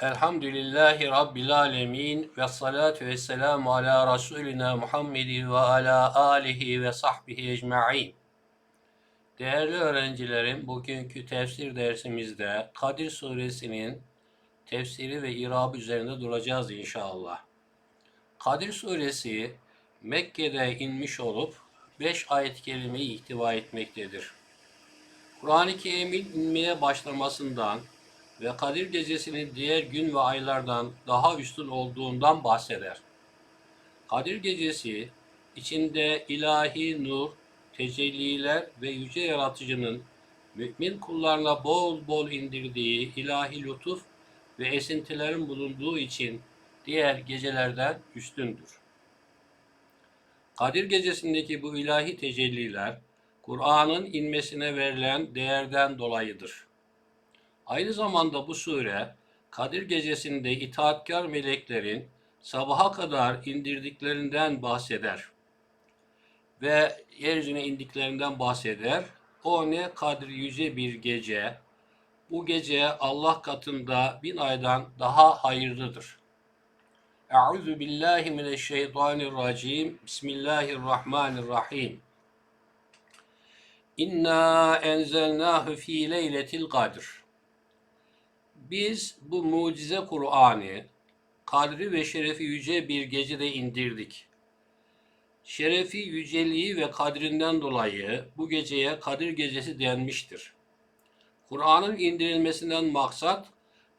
Elhamdülillahi Rabbil alemin ve salatu ve selamu ala Resulina Muhammedin ve ala alihi ve sahbihi ecma'in. Değerli öğrencilerim, bugünkü tefsir dersimizde Kadir suresinin tefsiri ve irabı üzerinde duracağız inşallah. Kadir suresi Mekke'de inmiş olup 5 ayet-i kerimeyi ihtiva etmektedir. Kur'an-ı Kerim'in inmeye başlamasından ve Kadir Gecesi'nin diğer gün ve aylardan daha üstün olduğundan bahseder. Kadir Gecesi içinde ilahi nur, tecelliler ve yüce yaratıcının mümin kullarına bol bol indirdiği ilahi lütuf ve esintilerin bulunduğu için diğer gecelerden üstündür. Kadir Gecesi'ndeki bu ilahi tecelliler, Kur'an'ın inmesine verilen değerden dolayıdır. Aynı zamanda bu sure Kadir Gecesi'nde itaatkar meleklerin sabaha kadar indirdiklerinden bahseder. Ve yeryüzüne indiklerinden bahseder. O ne kadri yüce bir gece. Bu gece Allah katında bin aydan daha hayırlıdır. Euzu billahi mineşşeytanirracim. Bismillahirrahmanirrahim. İnna enzelnahu fi leyletil kadr. Biz bu mucize Kur'an'ı kadri ve şerefi yüce bir gecede indirdik. Şerefi, yüceliği ve kadrinden dolayı bu geceye Kadir Gecesi denmiştir. Kur'an'ın indirilmesinden maksat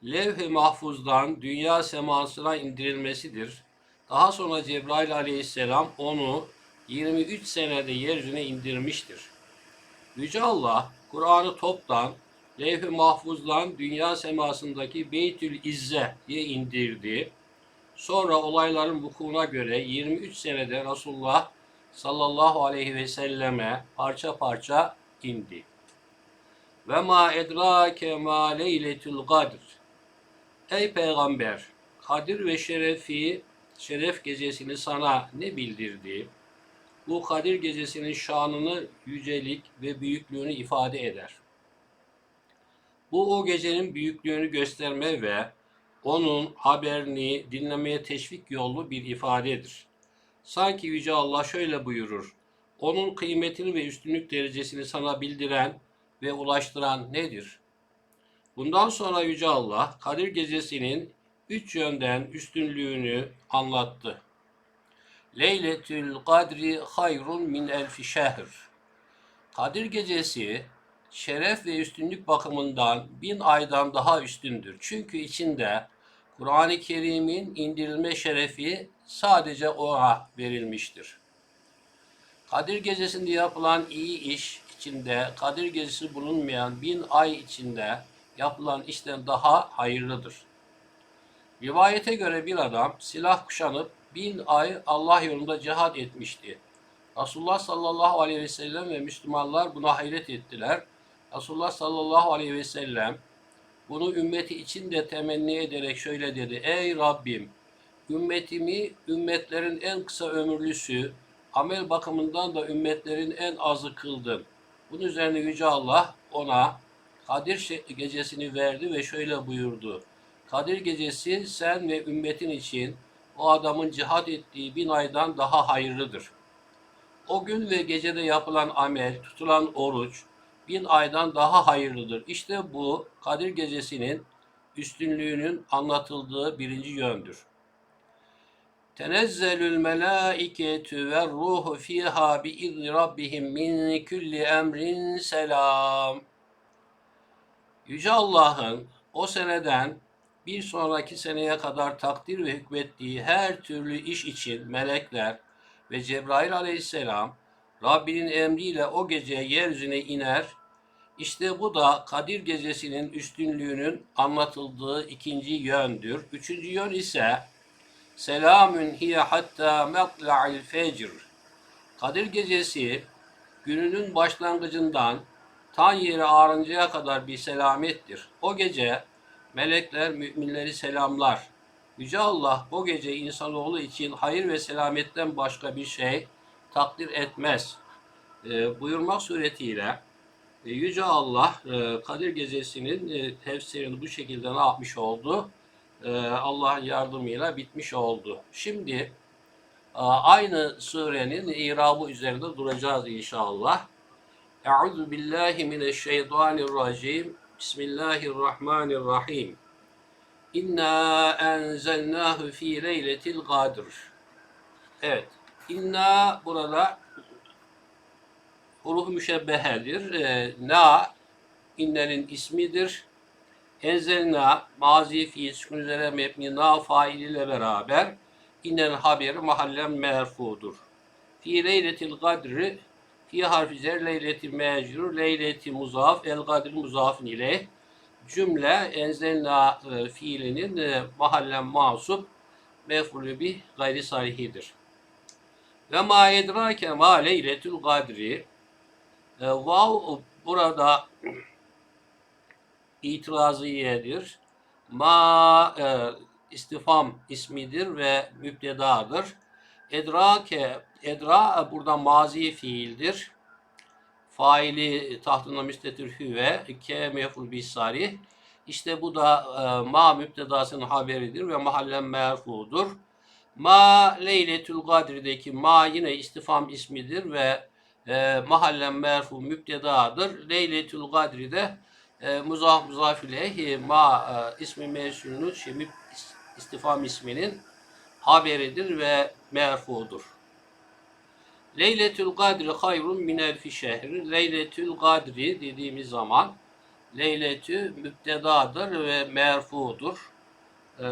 levh-i mahfuzdan dünya semasına indirilmesidir. Daha sonra Cebrail aleyhisselam onu 23 senede yeryüzüne indirmiştir. Yüce Allah Kur'an'ı toptan levh-i mahfuzdan dünya semasındaki Beytül İzze'ye indirdi. Sonra olayların vukuuna göre 23 senede Resulullah sallallahu aleyhi ve selleme parça parça indi. Ve ma edrake ma leyletul kadr. Ey peygamber, Kadir ve şerefi, şeref gecesini sana ne bildirdi? Bu Kadir gecesinin şanını, yücelik ve büyüklüğünü ifade eder. Bu o gecenin büyüklüğünü gösterme ve onun haberini dinlemeye teşvik yolu bir ifadedir. Sanki Yüce Allah şöyle buyurur. Onun kıymetini ve üstünlük derecesini sana bildiren ve ulaştıran nedir? Bundan sonra Yüce Allah Kadir Gecesi'nin üç yönden üstünlüğünü anlattı. Leyletül Kadri hayrun min elfi şehr. Kadir Gecesi şeref ve üstünlük bakımından bin aydan daha üstündür. Çünkü içinde Kur'an-ı Kerim'in indirilme şerefi sadece ona verilmiştir. Kadir Gecesi'nde yapılan iyi iş içinde Kadir Gecesi bulunmayan bin ay içinde yapılan işten daha hayırlıdır. Rivayete göre bir adam silah kuşanıp bin ay Allah yolunda cihad etmişti. Resulullah sallallahu aleyhi ve sellem ve Müslümanlar buna hayret ettiler. Resulullah sallallahu aleyhi ve sellem bunu ümmeti için de temenni ederek şöyle dedi. Ey Rabbim ümmetimi ümmetlerin en kısa ömürlüsü, amel bakımından da ümmetlerin en azı kıldın. Bunun üzerine Yüce Allah ona Kadir gecesini verdi ve şöyle buyurdu. Kadir gecesi sen ve ümmetin için o adamın cihat ettiği bin aydan daha hayırlıdır. O gün ve gecede yapılan amel, tutulan oruç, bin aydan daha hayırlıdır. İşte bu Kadir Gecesi'nin üstünlüğünün anlatıldığı birinci yöndür. Tenezzelül melâiketü ve ruhu fiha bi rabbihim min kulli emrin selam. Yüce Allah'ın o seneden bir sonraki seneye kadar takdir ve hükmettiği her türlü iş için melekler ve Cebrail aleyhisselam Rabbinin emriyle o gece yeryüzüne iner. İşte bu da Kadir Gecesi'nin üstünlüğünün anlatıldığı ikinci yöndür. Üçüncü yön ise Selamün hiye hatta matla'il fecr. Kadir Gecesi gününün başlangıcından tan yeri ağrıncaya kadar bir selamettir. O gece melekler müminleri selamlar. Yüce Allah o gece insanoğlu için hayır ve selametten başka bir şey takdir etmez. E, buyurmak suretiyle e, Yüce Allah e, Kadir Gecesi'nin e, tefsirini bu şekilde ne yapmış oldu? e, Allah'ın yardımıyla bitmiş oldu. Şimdi a, aynı surenin irabı üzerinde duracağız inşallah. Euzu billahi mineşşeytanirracim. Bismillahirrahmanirrahim. İnna enzelnahu fi leyletil kadr. Evet. İnna burada huruf müşebbehedir. E, na innenin ismidir. Enzelna mazi fiil sükun üzere mebni na failiyle beraber innenin haberi mahallen merfudur. Fi leyletil kadri fi harfi zer leyleti mecrur leyleti muzaf el kadri muzafin ileyh cümle enzelna e, fiilinin e, mahallen masup mef'ulü bih gayri salihidir. Ve ma edrake ma leyletül kadri e, vav burada itirazıyedir. Ma e, istifam ismidir ve müptedadır. Edrake, edra burada mazi fiildir. Faili tahtına müstetir hüve, ke meful bisari. İşte bu da e, ma müptedasının haberidir ve mahallen merfudur. Ma leyletül kadrideki ma yine istifam ismidir ve e, mahallen merfu müptedadır. Leyletül kadri de e, muzaf muzaf ma e, ismi mevsulünün şey, istifam isminin haberidir ve merfudur. Leyletül Kadri hayrun min elfi şehri. Leyletül Kadri dediğimiz zaman Leyletü müptedadır ve merfudur. E,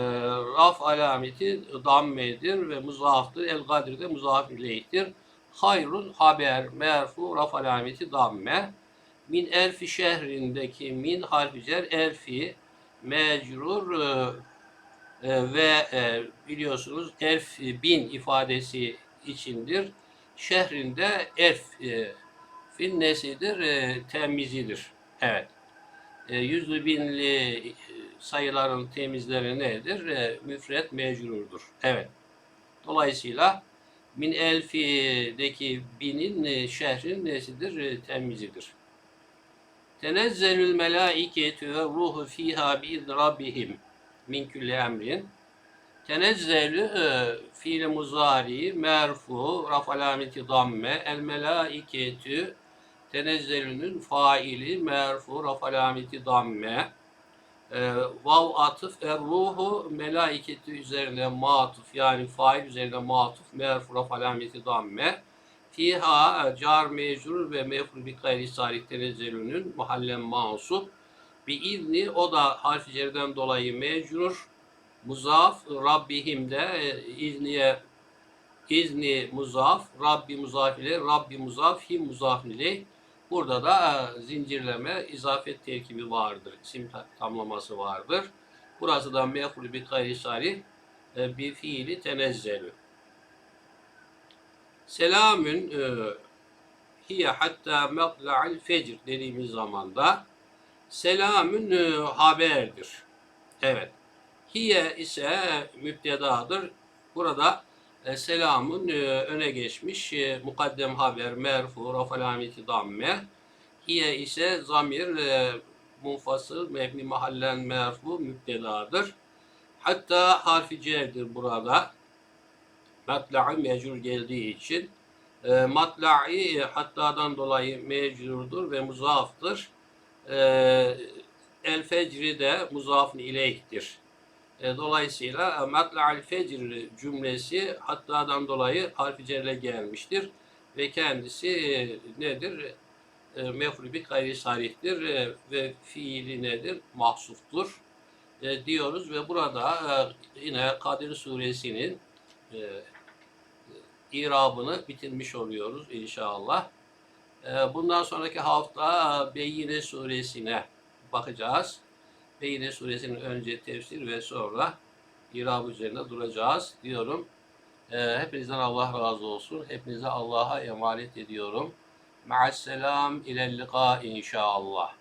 raf alameti dammedir ve muzaftır. El Kadri de muzaf ileyhtir. Hayrun haber merfu raf alameti damme. Min elfi şehrindeki min harfi cer elfi mecrur e, e, ve e, biliyorsunuz elf bin ifadesi içindir. Şehrinde elf e, fin nesidir? E, temizidir. Evet. E, yüzlü binli e, sayıların temizleri nedir? E, müfret mecrurdur. Evet. Dolayısıyla min elfideki binin e, şehrin nesidir? E, temizidir. Tenezzelül melâiketü ve ruhu fîhâ biizni rabbihim min külli emrin. Tenezzelü e, fiil muzari merfu raf alameti damme el melaiketü tenezzelünün faili merfu raf alameti damme vav atıf er ruhu melaiketi üzerine matuf yani fail üzerine matuf merfu raf alameti damme fiha car mecrur ve mefru bi gayri sarih tenezzelünün mahallen mansup bir izni o da harf cerden dolayı mecrur. Muzaf Rabbihim de e, izniye izni muzaf, Rabbi muzaf ile Rabbi muzaf, him muzaf ile burada da e, zincirleme, izafet terkibi vardır. İsim tamlaması vardır. Burası da mef'ul bi gayri sarih e, bir fiili tenezzelü. Selamün hiye hatta matla'il fecr dediğimiz zamanda selamün haberdir. Evet. Hiye ise müptedadır. Burada e, selamın e, öne geçmiş e, mukaddem haber merfu rafalameti damme. Hiye ise zamir e, munfasıl mebni mahallen merfu müptedadır. Hatta harfi cerdir burada. Matla'i mecrur geldiği için. E, matla'i hattadan dolayı mecrurdur ve muzaftır. E, el fecri de muzafın ileyhtir. E, dolayısıyla e, matla'al fecr cümlesi hattadan dolayı harfi cerle gelmiştir. Ve kendisi e, nedir? E, mef'ul bi gayri sarihtir e, ve fiili nedir? Mahsuftur e, diyoruz ve burada e, yine Kadir suresinin e, irabını bitirmiş oluyoruz inşallah. E, bundan sonraki hafta Beyyine suresine bakacağız. Beyyine suresinin önce tefsir ve sonra irab üzerine duracağız diyorum. E, hepinizden Allah razı olsun. Hepinize Allah'a emanet ediyorum. Ma'asselam ilellika inşallah.